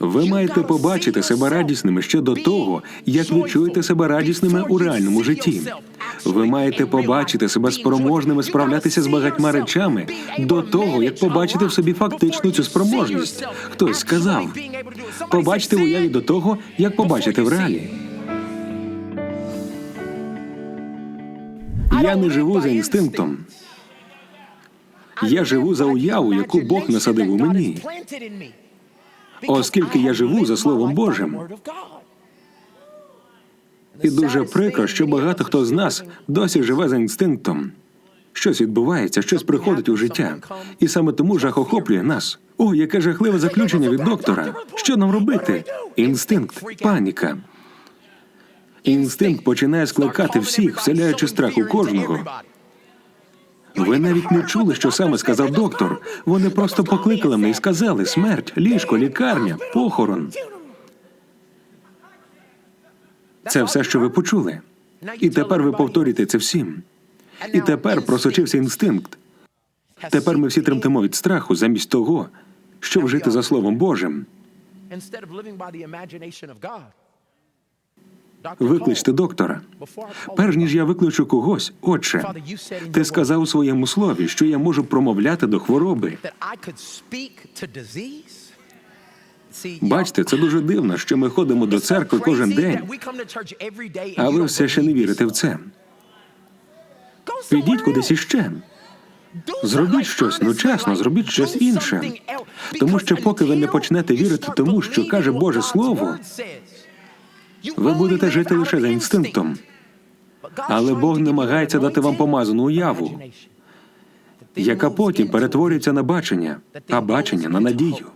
Ви маєте побачити себе радісними ще до того, як ви чуєте себе радісними у реальному житті. Ви маєте побачити себе спроможними справлятися з багатьма речами до того, як побачите в собі фактичну цю спроможність. Хтось сказав, побачте в уяві до того, як побачите в реалі. Я не живу за інстинктом. Я живу за уяву, яку Бог насадив у мені. Оскільки я живу за Словом Божим. І дуже прикро, що багато хто з нас досі живе за інстинктом. Щось відбувається, щось приходить у життя. І саме тому жах охоплює нас. О, яке жахливе заключення від доктора. Що нам робити? Інстинкт, паніка. Інстинкт починає скликати всіх, вселяючи страх у кожного. Ви навіть не чули, що саме сказав доктор. Вони просто покликали мене і сказали смерть, ліжко, лікарня, похорон. Це все, що ви почули. І тепер ви повторюєте це всім. І тепер просочився інстинкт. Тепер ми всі тремтимо від страху, замість того, щоб жити за Словом Божим. Викличте доктора. Перш ніж я викличу когось, отче, ти сказав у своєму слові, що я можу промовляти до хвороби. Бачите, це дуже дивно, що ми ходимо до церкви кожен день, а ви все ще не вірите в це. Підіть кудись іще. Зробіть щось, ну чесно, зробіть щось інше. Тому що поки ви не почнете вірити тому, що каже Боже Слово, ви будете жити лише за інстинктом. Але Бог намагається дати вам помазану уяву, яка потім перетворюється на бачення, а бачення на надію,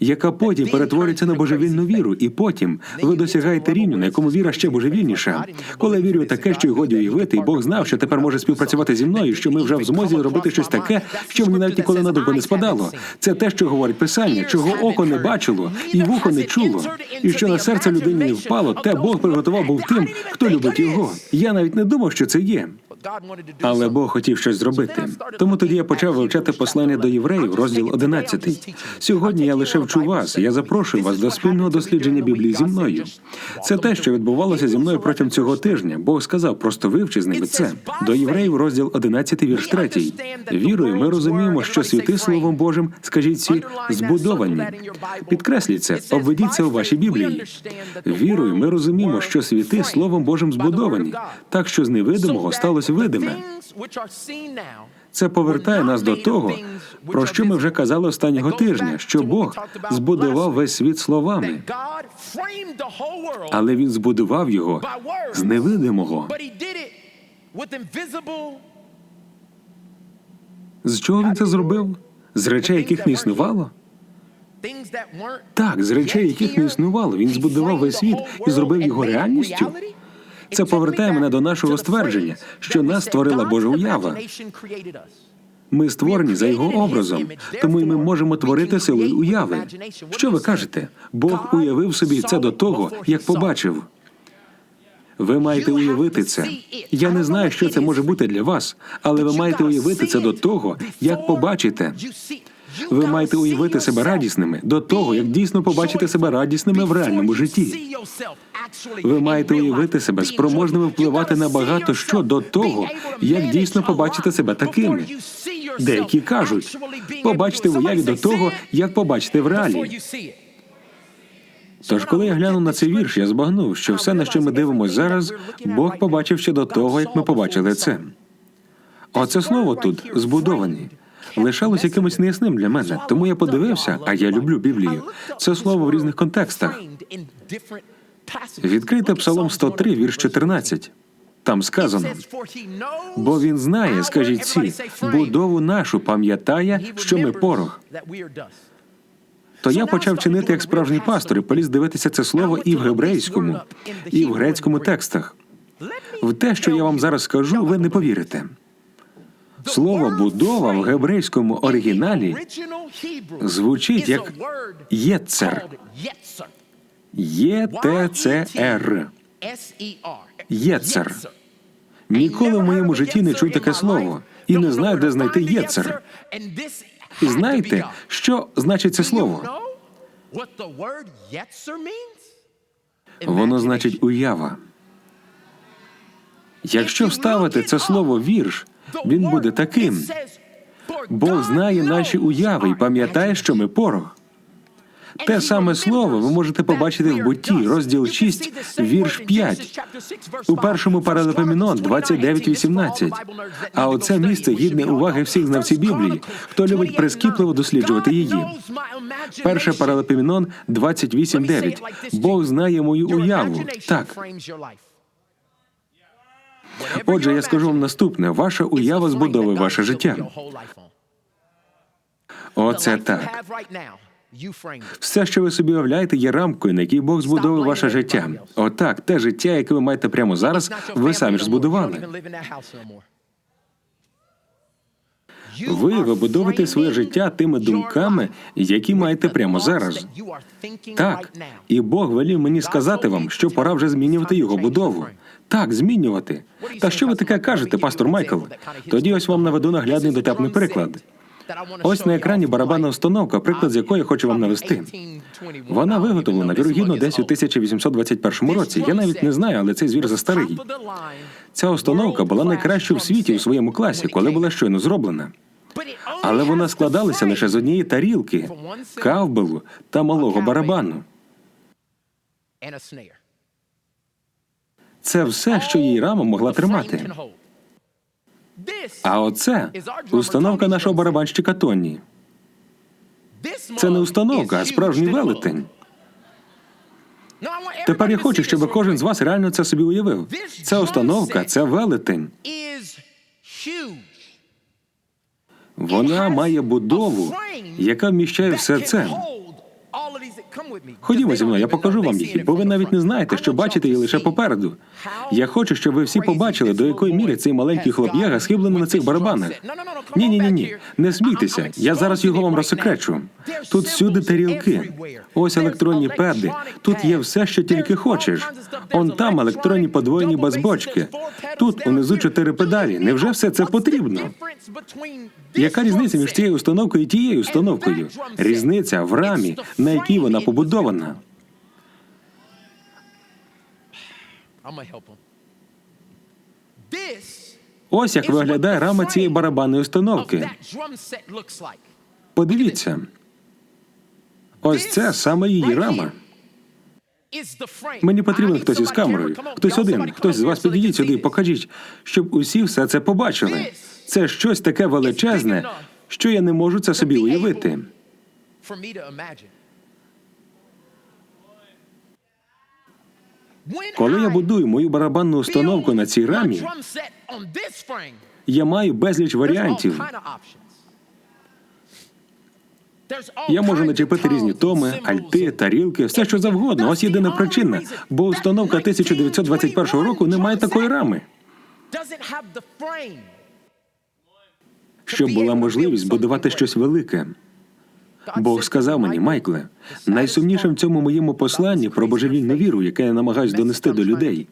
яка потім перетворюється на божевільну віру, і потім ви досягаєте рівню, на якому віра ще божевільніша. Коли я вірю в таке, що й годі уявити, і Бог знав, що тепер може співпрацювати зі мною, що ми вже в змозі робити щось таке, що мені навіть ніколи на думку не спадало. Це те, що говорить писання, чого око не бачило, і вухо не чуло, і що на серце людині не впало, те Бог приготував був тим, хто любить його. Я навіть не думав, що це є. Але Бог хотів щось зробити. Тому тоді я почав вивчати послання до євреїв, розділ 11. Сьогодні я лише вчу вас. Я запрошую вас до спільного дослідження Біблії зі мною. Це те, що відбувалося зі мною протягом цього тижня. Бог сказав, просто вивчи з ними це. До євреїв, розділ 11, вірш 3. Вірою, ми розуміємо, що світи Словом Божим, скажіть всі, збудовані. Підкресліть це, обведіть це у вашій Біблії. Вірою, ми розуміємо, що світи Словом Божим збудовані, так що з невидимого сталося видиме. Це повертає нас до того, про що ми вже казали останнього тижня, що Бог збудував весь світ словами, але він збудував його з невидимого. З чого він це зробив? З речей, яких не існувало? Так, з речей, яких не існувало. Він збудував весь світ і зробив його реальністю. Це повертає мене до нашого ствердження, що нас створила Божа уява. Ми створені за його образом, тому і ми можемо творити силою уяви. Що ви кажете? Бог уявив собі це до того, як побачив. Ви маєте уявити це. Я не знаю, що це може бути для вас, але ви маєте уявити це до того, як побачите. Ви маєте уявити себе радісними до того, як дійсно побачите себе радісними в реальному житті. Ви маєте уявити себе спроможними впливати на багато що до того, як дійсно побачите себе такими. Деякі кажуть, побачте в уяві до того, як побачите в реалі. Тож, коли я глянув на цей вірш, я збагнув, що все, на що ми дивимося зараз, Бог побачив ще до того, як ми побачили це. Оце слово тут збудовані. Лишалось якимось неясним для мене, тому я подивився, а я люблю Біблію. Це слово в різних контекстах. Відкрийте Псалом 103, вірш 14. Там сказано, бо він знає, скажіть всі, будову нашу пам'ятає, що ми порох. То я почав чинити як справжній пастор і поліз дивитися це слово і в гебрейському, і в грецькому текстах. В те, що я вам зараз скажу, ви не повірите. Слово будова в гебрейському оригіналі звучить як єцер. Є-Т-Ц-Р. Єцер. Ніколи в моєму житті не чув таке слово і не знаю, де знайти єцер. І знаєте, що значить це слово? Воно значить уява. Якщо вставити це слово вірш, він буде таким. Бог знає наші уяви і пам'ятає, що ми порох. Те саме слово ви можете побачити в бутті, розділ 6, вірш 5. У першому паралепомінон 29.18. А оце місце гідне уваги всіх знавців Біблії, хто любить прискіпливо досліджувати її. Перше паралепомінон 28.9. Бог знає мою уяву. Так. Отже, я скажу вам наступне: ваша уява збудовує ваше життя. Оце так. Все, що ви собі уявляєте, є рамкою, на якій Бог збудовує ваше життя. Отак, те життя, яке ви маєте прямо зараз, ви самі ж збудували. Ви вибудовуєте своє життя тими думками, які маєте прямо зараз. Так, і Бог велів мені сказати вам, що пора вже змінювати його будову. Так, змінювати. Та що ви таке кажете, пастор Майкл? Тоді ось вам наведу наглядний дотепний приклад. Ось на екрані барабанна установка, приклад з якої я хочу вам навести. Вона виготовлена вірогідно десь у 1821 році. Я навіть не знаю, але цей звір застарий. Ця установка була найкращою в світі у своєму класі, коли була щойно зроблена. Але вона складалася лише з однієї тарілки, кавбелу та малого барабану. Це все, що її рама могла тримати. А оце установка нашого барабанщика Тоні. Це не установка, а справжній велетень. Тепер я хочу, щоб кожен з вас реально це собі уявив. Це установка, це велетень. Вона має будову, яка вміщає все це. Ходімо зі мною, я покажу вам їх, бо ви навіть не знаєте, що бачите її лише попереду. Я хочу, щоб ви всі побачили, до якої міри цей маленький хлоп'яга схиблений на цих барабанах. Ні, ні, ні, ні. Не смійтеся. Я зараз його вам розсекречу. Тут всюди тарілки. Ось електронні педи. Тут є все, що тільки хочеш. Он там електронні подвоєні базбочки. Тут унизу чотири педалі. Невже все це потрібно? Яка різниця між цією установкою і тією установкою? Різниця в рамі, на якій вона побудована. Ось як виглядає рама цієї барабанної установки. Подивіться, ось це саме її рама. Мені потрібен хтось із камерою, хтось один, хтось з вас підійдіть сюди покажіть, щоб усі все це побачили. Це щось таке величезне, що я не можу це собі уявити. Коли я будую мою барабанну установку на цій рамі, я маю безліч варіантів. Я можу начепити різні томи, альти, тарілки, все що завгодно. Ось єдина причина, бо установка 1921 року не має такої рами. Щоб була можливість будувати щось велике. Бог сказав мені, Майкле, найсумніше в цьому моєму посланні про божевільну віру, яке я намагаюсь донести до людей,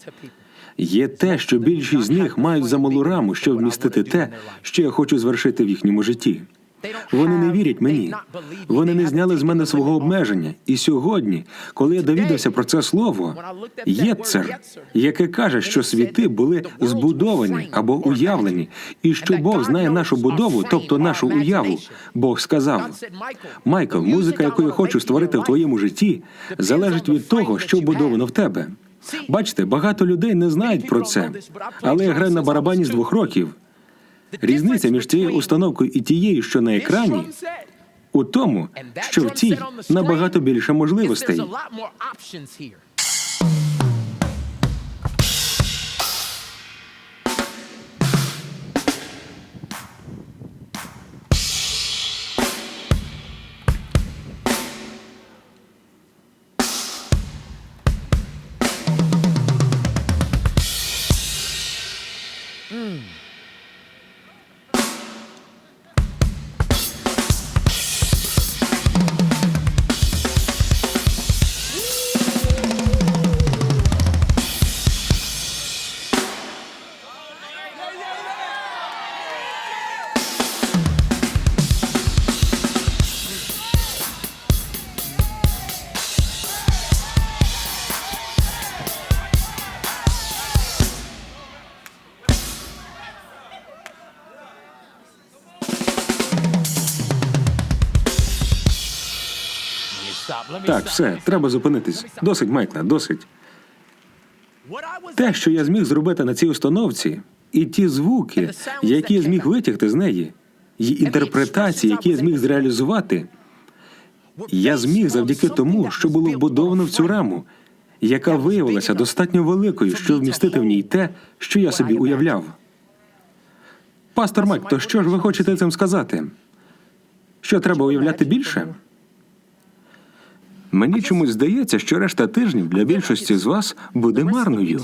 є те, що більшість з них мають замалу раму, щоб вмістити те, що я хочу звершити в їхньому житті. Вони не вірять мені. Вони не зняли з мене свого обмеження. І сьогодні, коли я довідався про це слово, єцер, яке каже, що світи були збудовані або уявлені, і що Бог знає нашу будову, тобто нашу уяву. Бог сказав: Майкл, музика, яку я хочу створити в твоєму житті, залежить від того, що вбудовано в тебе. Бачите, багато людей не знають про це, але я граю на барабані з двох років. Різниця між цією установкою і тією, що на екрані, у тому, що в цій набагато більше можливостей. Так, все, треба зупинитись. Досить, Майкле, досить. Те, що я зміг зробити на цій установці, і ті звуки, які я зміг витягти з неї, і інтерпретації, які я зміг зреалізувати, я зміг завдяки тому, що було вбудовано в цю раму, яка виявилася достатньо великою, щоб вмістити в ній те, що я собі уявляв. Пастор Майк, то що ж ви хочете цим сказати? Що треба уявляти більше? Мені чомусь здається, що решта тижнів для більшості з вас буде марною,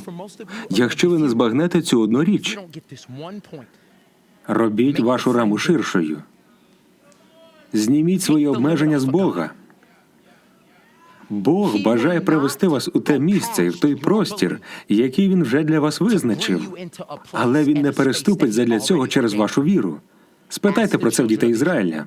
якщо ви не збагнете цю одну річ. Робіть вашу раму ширшою. Зніміть свої обмеження з Бога. Бог бажає привести вас у те місце і в той простір, який він вже для вас визначив. Але він не переступить задля цього через вашу віру. Спитайте про це в дітей Ізраїля.